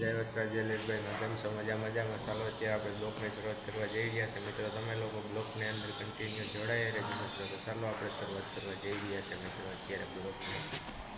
જય વસ્ત્રા જયલેશભાઈમાં કેમ છો? મજા મજામાં. ચાલો, અત્યારે આપણે બ્લોકની શરૂઆત કરવા જઈ રહ્યા છે. મિત્રો, તમે લોકો બ્લોકની અંદર કન્ટિન્યુ જોડાયા રહેજો મિત્રો. તો ચાલો આપણે શરૂઆત કરવા જઈ રહ્યા છે મિત્રો, અત્યારે બ્લોકની.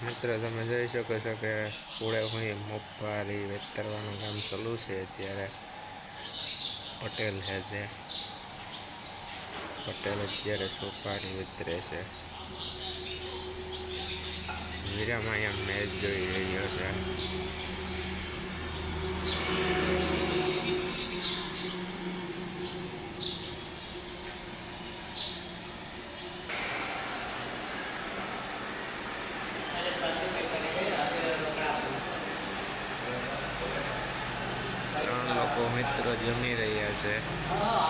મિત્રો, તમે જોઈ શકો છો કે પૂળે હુંય મગફળી વેતરવાનું કામ ચાલુ છે અત્યારે. પટેલ છે તે પટેલ અત્યારે સોપારી વેતરે છે. વીરામાં અહીંયા મેચ જોઈ રહ્યો છે ત્રણ લોકો મિત્રો જમી રહ્યા છે.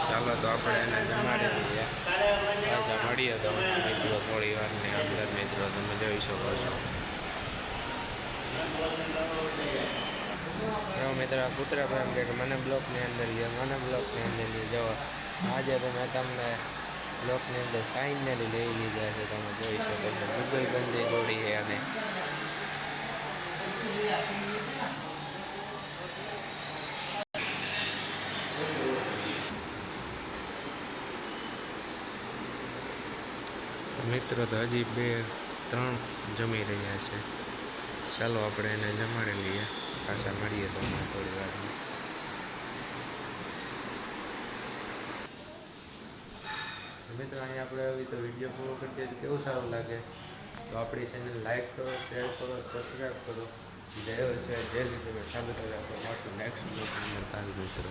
ચાલો તો આપણે એને જમાડી લઈએ. પાછા મળીએ તો મિત્રો થોડી વારની અંદર મિત્રો તમે જોઈ શકો છો. જો મિત્ર પુત્ર એમ કે મને બ્લોકની અંદર ગયો, મને બ્લોકની અંદર જાઓ આજે તમે તમને બ્લોકની અંદર ફાઇનલી લઈ લીધા છે, તમે જોઈ શકો છો. જુગલબંધી જોડી અને મિત્રો તો હજી બે, ત્રણ જમી રહ્યા છે. ચાલો આપણે એને જમાડી લઈએ. પાછા મળીએ તો થોડી વારમાં. મિત્રો, અહીંયા આપણે આવી તો વીડિયો પૂરો કરી દઈએ કેવું સારું લાગે? તો આપણી ચેનલ લાઈક કરો શેર કરો સબસ્ક્રાઈબ કરો. જય છે જય લીધે કરે આપણે મળશું નેક્સ્ટ તાલ મિત્રો.